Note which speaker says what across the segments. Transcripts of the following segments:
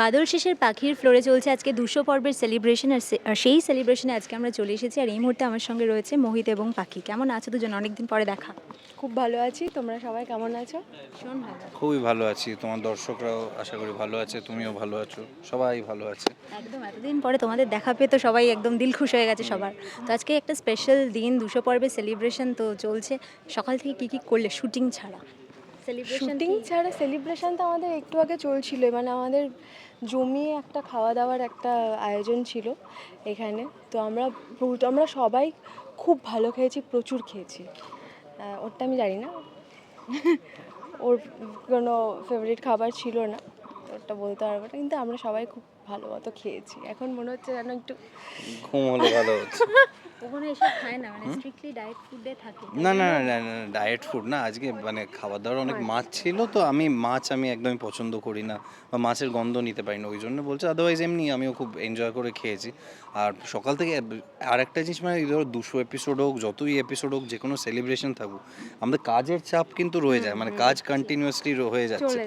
Speaker 1: বাদল শেষের পাখির ফ্লোরে চলছে আজকে দুশো পর্বের সেলিব্রেশন আর সেই সেলিব্রেশনে আজকে আমরা চলে এসেছি আর এই মুহূর্তে আমার সঙ্গে রয়েছে মোহিত এবং পাখি। কেমন আছো দুজন? অনেকদিন পরে দেখা।
Speaker 2: খুব ভালো আছি। তোমরা সবাই কেমন আছো?
Speaker 1: ভীষণ ভালো।
Speaker 3: খুবই ভালো আছি। তোমার দর্শকরাও আশা করি ভালো আছে তুমিও ভালো আছো সবাই ভালো আছে।
Speaker 1: একদম এতদিন পরে তোমাদের দেখা পেয়ে তো সবাই একদম দিল খুশ হয়ে গেছে সবার। তো আজকে একটা স্পেশাল দিন দুশো পর্বের সেলিব্রেশন তো চলছে। সকাল থেকে কি কি করলে? শুটিং ছাড়া। সেলিব্রেশন
Speaker 2: শুটিং ছাড়া সেলিব্রেশন তো আমাদের একটু আগে চলছিল। মানে আমাদের জমিয়ে একটা খাওয়া দাওয়ার একটা আয়োজন ছিল এখানে। তো আমরা আমরা সবাই খুব ভালো খেয়েছি, প্রচুর খেয়েছি। ওরটা আমি জানি না। ওর কোনো ফেভারিট খাবার ছিল না। ওরটা বলতে পারব না। কিন্তু আমরা সবাই খুব ভালো মতো খেয়েছি। এখন মনে হচ্ছে যেন একটু
Speaker 3: ঘুম ভালো হচ্ছে
Speaker 1: ওখানে এসব খায় না মানে স্ট্রিক্টলি ডায়েট ফুডে থাকে।
Speaker 3: না না না ডায়েট ফুড না আজকে মানে খাবার দাবার অনেক মাছ। ছিল তো আমি মাছ আমি একদমই পছন্দ করি না বা মাছের গন্ধ নিতে পারি না ওই জন্য বলছে আদারওয়াইজ এমনি আমিও খুব এনজয় করে খেয়েছি। আর সকাল থেকে আর একটা জিনিস মানে ধরো দুশো এপিসোড হোক যতই এপিসোড হোক যে কোনো সেলিব্রেশন থাকুক আমাদের কাজের চাপ কিন্তু রয়ে যায় মানে কাজ কন্টিনিউয়াসলি হয়ে যাচ্ছে।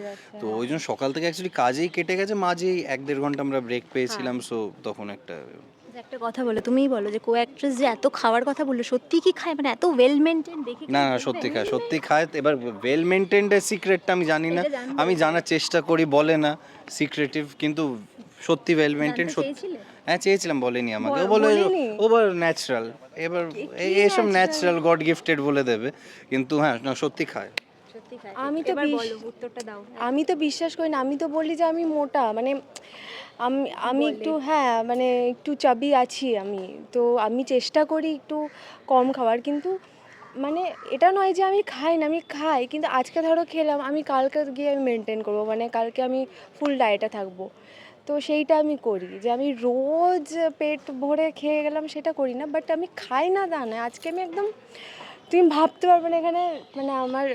Speaker 3: তো ওই জন্য সকাল থেকে অ্যাকচুয়ালি কাজেই কেটে গেছে মাঝেই এক দেড় ঘণ্টা আমরা ব্রেক পেয়েছিলাম সো তখন একটা
Speaker 1: একটা কথা বলো তুমিই বলো যে কো অ্যাক্ট্রেস যে এত খাওয়ার কথা বলল সত্যি কি খায়? মানে এত ওয়েল মেনটেন দেখে
Speaker 3: না না সত্যি খায়? সত্যি খায়। এবার ওয়েল মেনটেন্ডের সিক্রেটটা আমি জানি না। আমি জানার চেষ্টা করি বলে না। সিক্রেটিভ কিন্তু সত্যি ওয়েল মেনটেন সত্যি হ্যাঁ চেয়েছিলাম বলেনি আমাকে। ও
Speaker 2: বলে বলেনি?
Speaker 3: ও বলে ন্যাচারাল এবার এই- এইসব ন্যাচারাল গড গিফটেড বলে দেবে। কিন্তু হ্যাঁ না সত্যি খায়।
Speaker 2: আমি তো
Speaker 1: বলো উত্তরটা দাও।
Speaker 2: আমি তো বিশ্বাস করি না আমি তো বলি যে আমি মোটা মানে আমি আমি একটু হ্যাঁ মানে একটু চাবি আছি আমি তো আমি চেষ্টা করি একটু কম খাওয়ার কিন্তু মানে এটা নয় যে আমি খাই না আমি খাই কিন্তু আজকে ধরো খেলাম আমি কালকে গিয়ে আমি মেনটেন করব মানে কালকে আমি ফুল ডায়েটে থাকব। তো সেইটা আমি করি যে আমি রোজ পেট ভরে খেয়ে গেলাম সেটা করি না বাট আমি খাই না তা না আজকে আমি একদম তুমি ভাবতে পারবে না এখানে। মানে আমার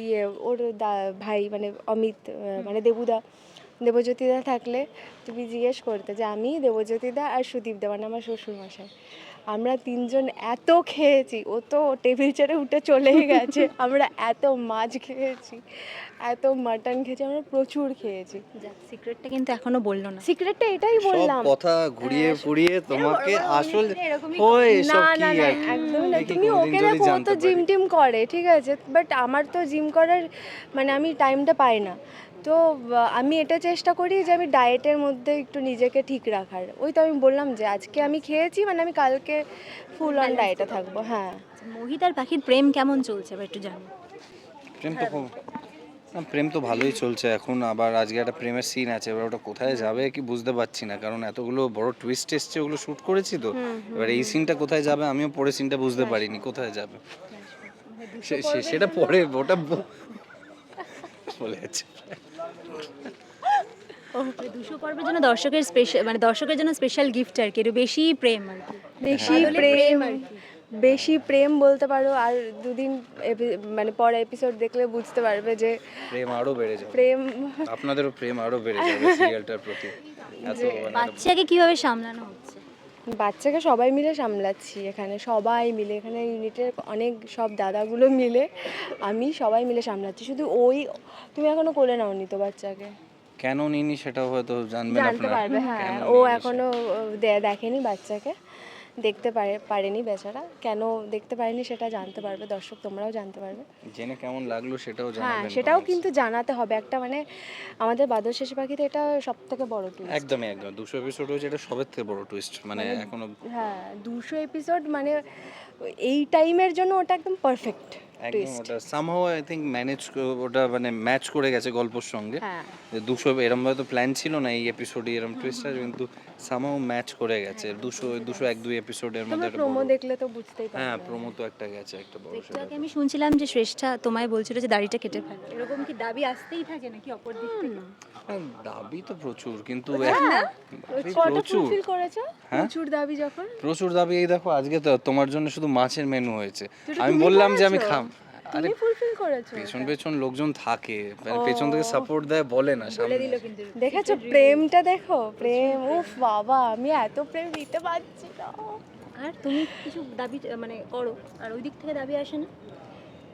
Speaker 2: ইয়ে ওর দা, ভাই মানে অমিত মানে দেবুদা। দেবজ্যোতিদা থাকলে তুমি জিজ্ঞেস করতে যে আমি দেবজ্যোতিদা আর সুদীপ দা মানে আমার শ্বশুরমশাই। আমরা তিনজন এত খেয়েছি ও তো টেবিল চেয়ারে উঠে চলেই গেছে। আমরা এত মাছ খেয়েছি এত মাটন খেয়েছি আমরা প্রচুর খেয়েছি।
Speaker 1: সিক্রেটটা কিন্তু এখনও বলল না।
Speaker 2: সিক্রেটটা এটাই বললাম।
Speaker 3: কথা ঘুরিয়ে ফুরিয়ে তোমাকে আসল
Speaker 1: এরকমই
Speaker 3: হয়
Speaker 2: না
Speaker 3: সব
Speaker 2: না
Speaker 3: কি
Speaker 2: না
Speaker 3: কি?
Speaker 2: না তুমি ওকে দেখো ও তো জিম টিম করে ঠিক আছে? বাট আমার তো জিম করার মানে আমি টাইমটা পাই না। তো আমি এটা চেষ্টা করি যে আমি ডায়েটের মধ্যে একটু নিজেকে ঠিক রাখার। ওই তো আমি বললাম যে আজকে আমি খেয়েছি মানে আমি কালকে ফুল অন ডায়েটে থাকব হ্যাঁ।
Speaker 1: আচ্ছা, মোহিত আর পাখির প্রেম কেমন চলছে এবার একটু জানো।
Speaker 3: প্রেম তো খুব না প্রেম তো ভালোই চলছে। এখন আবার আজকে একটা প্রেমের সিন আছে এবার ওটা কোথায় যাবে কি বুঝতে পারছি না। কারণ এতগুলো বড় টুইস্ট এসছে ওগুলো শ্যুট করেছি তো। এবার এই সিনটা কোথায় যাবে আমিও পরে সিনটা বুঝতে পারিনি কোথায় যাবে। সে- সে- সেটা পরে ওটা বলে যাচ্ছে।
Speaker 1: দুশো পর্বের জন্য দর্শকের স্পেশাল মানে দর্শকের জন্য স্পেশাল গিফট আর কি বেশি প্রেম আর কি।
Speaker 2: বেশি প্রেম বেশি প্রেম বলতে পারো আর দুদিন মানে পর এপিসোড দেখলে বুঝতে পারবে যে
Speaker 3: প্রেম আরও বেড়ে যাবে।
Speaker 2: প্রেম
Speaker 3: আপনাদেরও প্রেম আরও বেড়ে যাবে সিরিয়ালটার প্রতি। মানে
Speaker 1: বাচ্চাকে কীভাবে সামলানো হচ্ছে।
Speaker 2: বাচ্চাকে সবাই মিলে সামলাচ্ছি এখানে সবাই মিলে। এখানে ইউনিটের অনেক সব দাদাগুলো মিলে আমি সবাই মিলে সামলাচ্ছি। শুধু ওই তুমি এখনও কোলে নাওনি তো বাচ্চাকে?
Speaker 3: কেন নিনি সেটাও হয়তো জানবেন
Speaker 2: জানতে
Speaker 3: আপনারা।
Speaker 2: পারবে হ্যাঁ। ও এখনও দেখেনি বাচ্চাকে। দেখতে পারে পারেনি বেচারা। কেন দেখতে পারেনি সেটা জানতে পারবে দর্শক তোমরাও জানতে পারবে।
Speaker 3: জেনে কেমন লাগল সেটাও
Speaker 2: হ্যাঁ সেটাও কিন্তু জানাতে হবে। একটা মানে আমাদের বাদল শেষ পাখিতে এটা সব থেকে বড় টুইস্ট
Speaker 3: একদমই একদম দুশো এপিসোড হয়েছে এটা সবের থেকে বড় টুইস্ট মানে এখনও
Speaker 2: হ্যাঁ দুশো এপিসোড মানে এই টাইমের জন্য ওটা একদম পারফেক্ট
Speaker 3: একদম ওটা সামহাও আই থিঙ্ক ম্যানেজ ওটা মানে ম্যাচ করে গেছে গল্পর সঙ্গে।
Speaker 2: হ্যাঁ।
Speaker 3: দুশো এরম হয়তো প্ল্যান ছিল না এই এপিসোডে এরম টুইস্ট আছে কিন্তু সামহাও ম্যাচ করে গেছে। দুশো দুশো এক দুই এপিসোডের মধ্যে
Speaker 2: প্রোমো দেখলে তো বুঝতেই
Speaker 3: হ্যাঁ প্রোমো তো একটা গেছে একটা বড় সেটা
Speaker 1: আমি শুনছিলাম যে শ্রেষ্ঠা তোমায় বলছিল যে দাড়িটা কেটে ফেলো। এরকম কি দাবি আসতেই থাকে নাকি অপর দিক থেকে?
Speaker 3: হ্যাঁ, দাবি তো প্রচুর কিন্তু
Speaker 2: হ্যাঁ।
Speaker 3: প্রচুর। হ্যাঁ?
Speaker 2: প্রচুর দাবি যখন?
Speaker 3: প্রচুর দাবি এই দেখো আজকে তো তোমার জন্য শুধু মাছের মেনু হয়েছে। আমি বললাম যে আমি খাম
Speaker 2: তুমি ফুলফিল করেছ
Speaker 3: পেছন পেছন লোকজন থাকে মানে পেছন থেকে সাপোর্ট দেয় বলে না সামনে
Speaker 1: দিল কিন্তু
Speaker 2: দেখেছ প্রেমটা দেখো? প্রেম উফ বাবা আমি এত প্রেম দিতে পারছি না।
Speaker 1: আর তুমি কিছু দাবি মানে করো আর ওই দিক থেকে দাবি আসে না?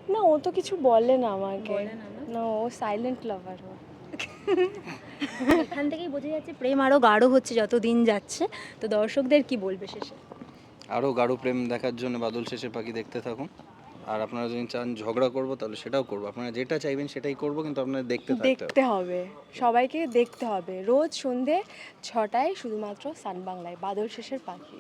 Speaker 2: না ও তো কিছু বলে না আমাকে?
Speaker 1: না
Speaker 2: ও সাইলেন্ট লাভার ও।
Speaker 1: এখান থেকেই বোঝা যাচ্ছে প্রেম আরও গাঢ় হচ্ছে যত দিন যাচ্ছে। তো দর্শকদের কি বলবে শেষে?
Speaker 3: আরও গাঢ় প্রেম দেখার জন্য বাদল শেষে পাখি দেখতে থাকুন। আর আপনারা যদি চান ঝগড়া করব, তাহলে সেটাও করব। আপনারা যেটা চাইবেন সেটাই করব, কিন্তু আপনারা দেখতে
Speaker 2: দেখতে হবে। সবাইকে দেখতে হবে। রোজ সন্ধে ছটায় শুধুমাত্র সান বাংলায় বাদল শেষের পাখি।